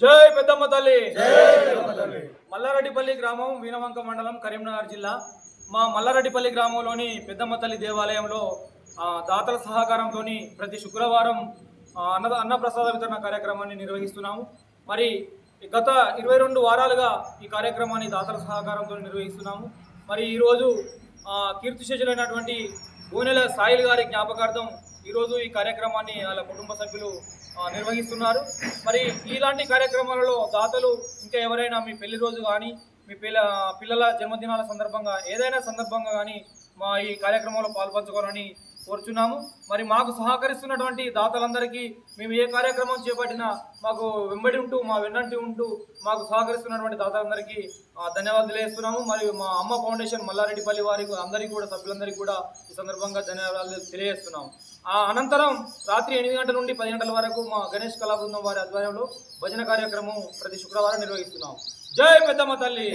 జై పెద్దమ్మ తల్లి. మల్లారెడ్డిపల్లి గ్రామం వీణవంక మండలం కరీంనగర్ జిల్లా. మా మల్లారెడ్డిపల్లి గ్రామంలోని పెద్దమ్మ తల్లి దేవాలయంలో దాతల సహకారంతో ప్రతి శుక్రవారం అన్న అన్నప్రసాద వితరణ కార్యక్రమాన్ని నిర్వహిస్తున్నాము. మరి గత ఇరవై రెండు వారాలుగా ఈ కార్యక్రమాన్ని దాతల సహకారంతో నిర్వహిస్తున్నాము. మరి ఈరోజు కీర్తిశేషులైనటువంటి గోనెల సాయిల్ గారి జ్ఞాపకార్థం ఈరోజు ఈ కార్యక్రమాన్ని వాళ్ళ కుటుంబ సభ్యులు నిర్వహిస్తున్నారు. మరి ఇలాంటి కార్యక్రమాలలో దాతలు ఇంకా ఎవరైనా మీ పెళ్ళి రోజు కానీ మీ పిల్ల పిల్లల జన్మదినాల సందర్భంగా ఏదైనా సందర్భంగా కానీ మా ఈ కార్యక్రమంలో పాల్పంచుకోవాలని కోరుచున్నాము. మరి మాకు సహకరిస్తున్నటువంటి దాతలందరికీ మేము ఏ కార్యక్రమం చేపట్టినా మాకు వెంబడి ఉంటూ మా వెన్నంటి ఉంటూ మాకు సహకరిస్తున్నటువంటి దాతలందరికీ ధన్యవాదాలు తెలియజేస్తున్నాము. మరియు మా అమ్మ ఫౌండేషన్ మల్లారెడ్డిపల్లి వారి అందరికీ కూడా సభ్యులందరికీ కూడా ఈ సందర్భంగా ధన్యవాదాలు తెలియజేస్తున్నాము. ఆ అనంతరం రాత్రి ఎనిమిది గంటల నుండి పది గంటల వరకు మా గణేష్ కళా బృందం వారి ఆధ్వర్యంలో భజన కార్యక్రమం ప్రతి శుక్రవారం నిర్వహిస్తున్నాం జై పెద్దమ్మ తల్లి!